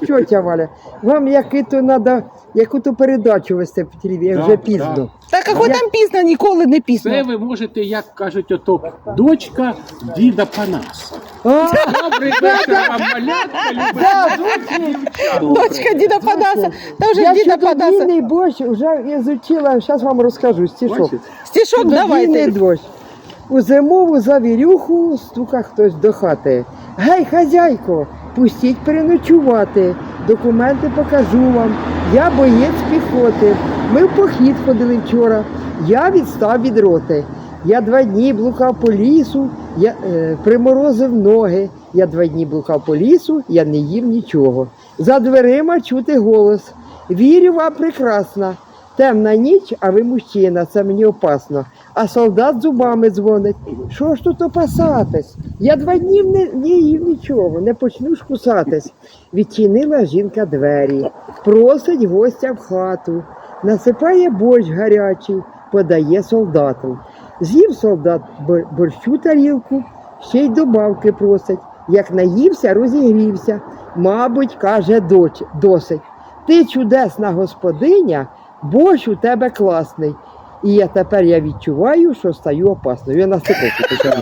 Тетя Валя, вам яку-то надо, яку-то передачу вести по телевізорі, Да, вже пізно. Та какой Я- там пізно, ніколи не пізно. Це ви можете, як кажуть, ото дочка діда Панаса. А, Добрий вечір вам, малятка, любить. Дочка діда Панаса. Та вже я діда ще Панаса. вільний борщ вже ізучила, зараз вам розкажу. Бачите? Стішок Чудодійний давайте. дощ. У зимову завірюху стука хтось до хати. Гей, хазяйко, пустіть переночувати. Документи покажу вам. Я боєць піхоти. Ми в похід ходили вчора. Я відстав від роти. Я два дні блукав по лісу, я е, приморозив ноги. Я два дні блукав по лісу, я не їв нічого. За дверима чути голос. Вірю вам прекрасно. Темна ніч, а ви мужчина, це мені опасно. А солдат зубами дзвонить. Що ж тут опасатись? Я два дні не, їв нічого, не почну ж кусатись. Відчинила жінка двері, просить гостя в хату, насипає борщ гарячий, подає солдату. З'їв солдат борщу тарілку, ще й добавки просить. Як наївся, розігрівся. Мабуть, каже досить. Ти чудесна господиня, борщ у тебе класний. І я тепер я відчуваю, що стаю опасною. Я на стиковку почала.